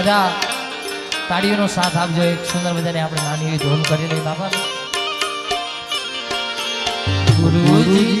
બધા તાળીઓનો સાથ આપજો. એક સુંદર મજાની આપણે નાની એવી ધૂન કરી લઈ બાપા. ગુરુજીના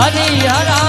હરિહરા.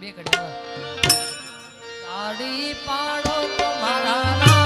બે ઘડી પાડો તમારા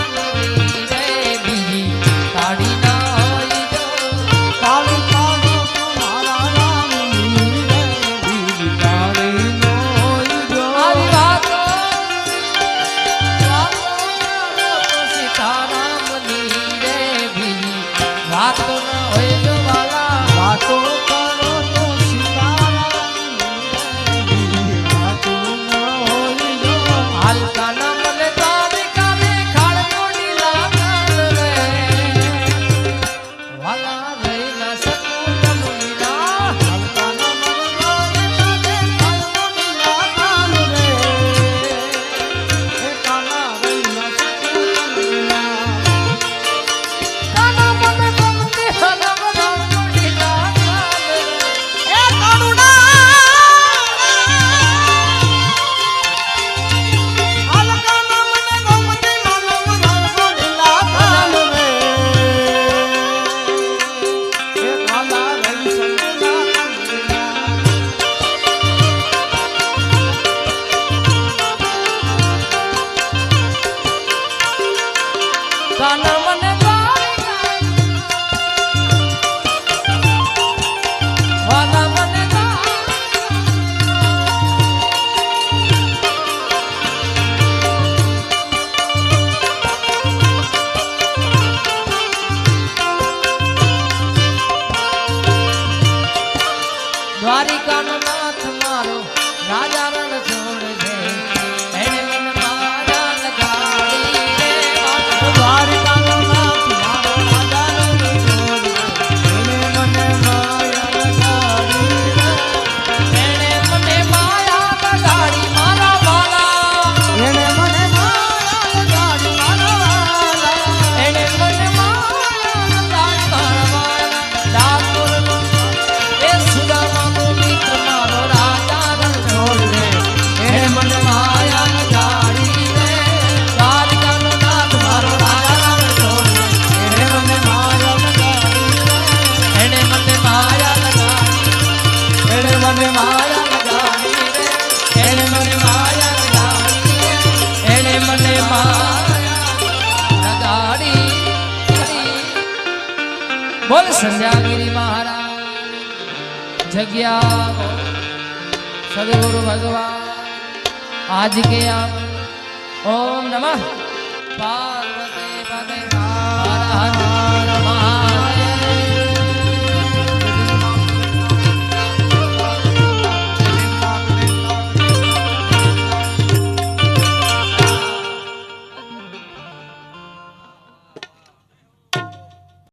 બોલ સંધ્યાગીરી મહારાજ. જગ્યા સદગુરુ ભગવાન. આજ કે આપ ઓમ નમઃ. પાર્વતી હર હર